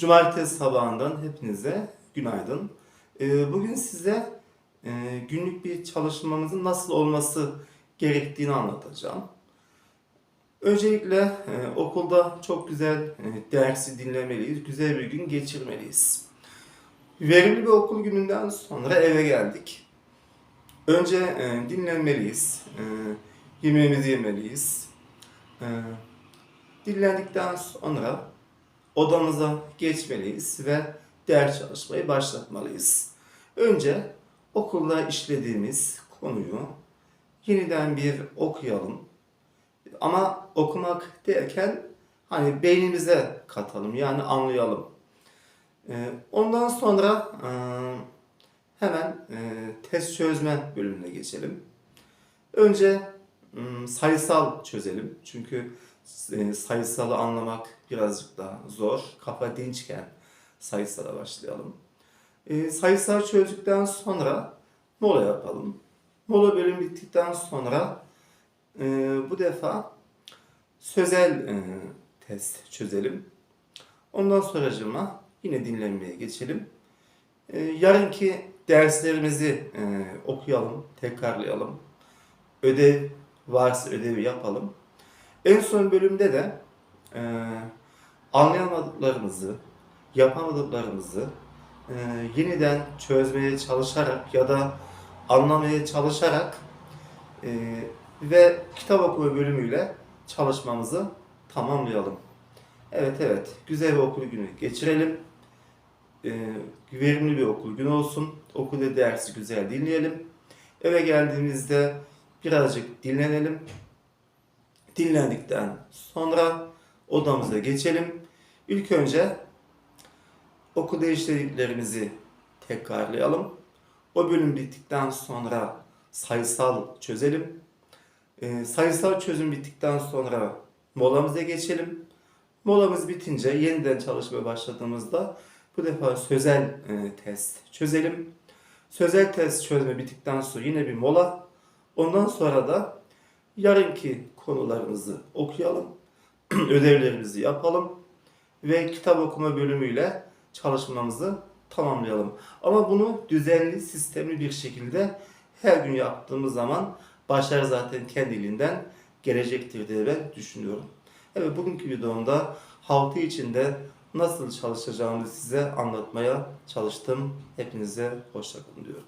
Cumartesi sabahından hepinize günaydın. Ee, Bugün size e, günlük bir çalışmamızın nasıl olması gerektiğini anlatacağım. Öncelikle e, okulda çok güzel e, dersi dinlemeliyiz, güzel bir gün geçirmeliyiz. Verimli bir okul gününden sonra eve geldik. Önce dinlenmeliyiz, yemeğimizi yemeliyiz. Dinlendikten sonra odamıza geçmeliyiz ve ders çalışmayı başlatmalıyız. Önce okulda işlediğimiz konuyu yeniden bir okuyalım. Ama okumak derken hani beynimize katalım yani anlayalım. Ee, Ondan sonra e, hemen e, test çözme bölümüne geçelim. Önce sayısal çözelim. Çünkü e, sayısalı anlamak birazcık daha zor. Kafa dinçken sayısala başlayalım. E, sayısal çözdükten sonra mola yapalım. Mola bölüm bittikten sonra e, bu defa sözel e, test çözelim. Ondan sonracıma yine dinlenmeye geçelim. E, yarınki derslerimizi e, okuyalım, tekrarlayalım. Ödev varsa ödevi yapalım. En son bölümde de e, anlayamadıklarımızı, yapamadıklarımızı e, yeniden çözmeye çalışarak ya da anlamaya çalışarak e, ve kitap okuma bölümüyle çalışmamızı tamamlayalım. Evet evet güzel bir okul günü geçirelim. E, verimli bir okul günü olsun. Okulda dersi güzel dinleyelim. Eve geldiğimizde birazcık dinlenelim. Dinlendikten sonra odamıza geçelim. İlk önce okulda işlediklerimizi tekrarlayalım. O bölüm bittikten sonra sayısal çözelim. Ee, sayısal çözüm bittikten sonra molamıza geçelim. Molamız bitince yeniden çalışmaya başladığımızda bu defa sözel e, test çözelim. Sözel test çözme bittikten sonra yine bir mola. Ondan sonra da yarınki konularımızı okuyalım. Ödevlerimizi yapalım. Ve kitap okuma bölümüyle çalışmamızı tamamlayalım. Ama bunu düzenli, sistemli bir şekilde her gün yaptığımız zaman başarı zaten kendiliğinden gelecektir diye ben düşünüyorum. Evet bugünkü videomda hafta içinde nasıl çalışacağımı size anlatmaya çalıştım. Hepinize hoşçakalın diyorum.